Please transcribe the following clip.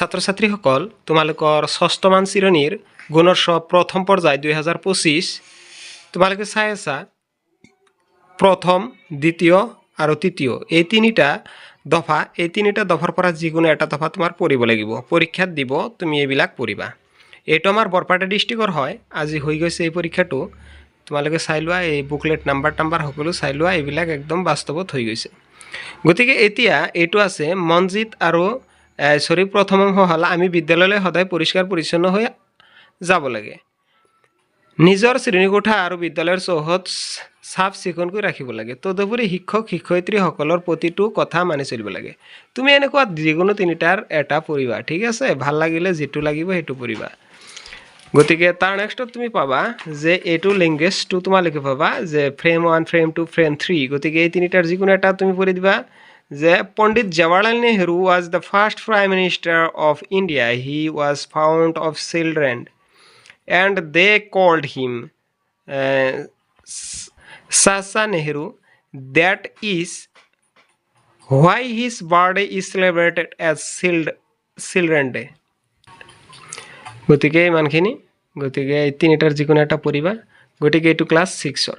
ছাত্ৰ ছাত্ৰীসকল তোমালোকৰ ষষ্ঠমান শ্ৰেণীৰ গুণৰ সব প্ৰথম পৰ্যায় দুই হাজাৰ পঁচিছ, তোমালোকে চাই আছা, প্ৰথম, দ্বিতীয় আৰু তৃতীয়। এই তিনিটা দফা, এই তিনিটা দফাৰ পৰা যিকোনো এটা দফা তোমাৰ পঢ়িব লাগিব। পৰীক্ষাত দিব, তুমি এইবিলাক পঢ়িবা। এইটো আমাৰ বৰপেটা ডিষ্ট্ৰিক্টৰ হয়। আজি হৈ গৈছে এই পৰীক্ষাটো। তোমালোকে চাই লোৱা, এই বুকলেট নাম্বাৰ টাম্বাৰ সকলো চাই লোৱা, এইবিলাক একদম বাস্তৱত হৈ গৈছে। গতিকে এতিয়া এইটো আছে মনজিত আৰু চৰি প্ৰথম অংশ হ'ল, আমি বিদ্যালয়লৈ সদায় পৰিষ্কাৰ পৰিচ্ছন্ন হৈ যাব লাগে। নিজৰ শ্ৰেণীকোঠা আৰু বিদ্যালয়ৰ চৌহদ চাফ চিকুণকৈ ৰাখিব লাগে। তদুপৰি শিক্ষক, শিক্ষয়িত্ৰীসকলৰ প্ৰতিটো কথা মানি চলিব লাগে। তুমি এনেকুৱা যিকোনো তিনিটাৰ এটা পঢ়িবা, ঠিক আছে? ভালো লাগিলে যিটো লাগিব সেইটো পঢ়িবা। গতিকে তাৰ নেক্সটত তুমি পাবা যে এইটো লেংগুৱেজটো তোমালোকে পাবা যে frame one frame two frame three গতিকে এই তিনিটাৰ যিকোনো এটা তুমি পঢ়ি দিবা। যে Pandit Jawaharlal Nehru was the first prime minister of India he was found of they called him uh, S- Sasa Nehru. That is why his birthday is celebrated as Child- Children Day. গতিকে ইমানখিনি গতিকে এই তিনিটাৰ যিকোনো এটা পঢ়িবা গতিকে এইটো ক্লাছ ছিক্সৰ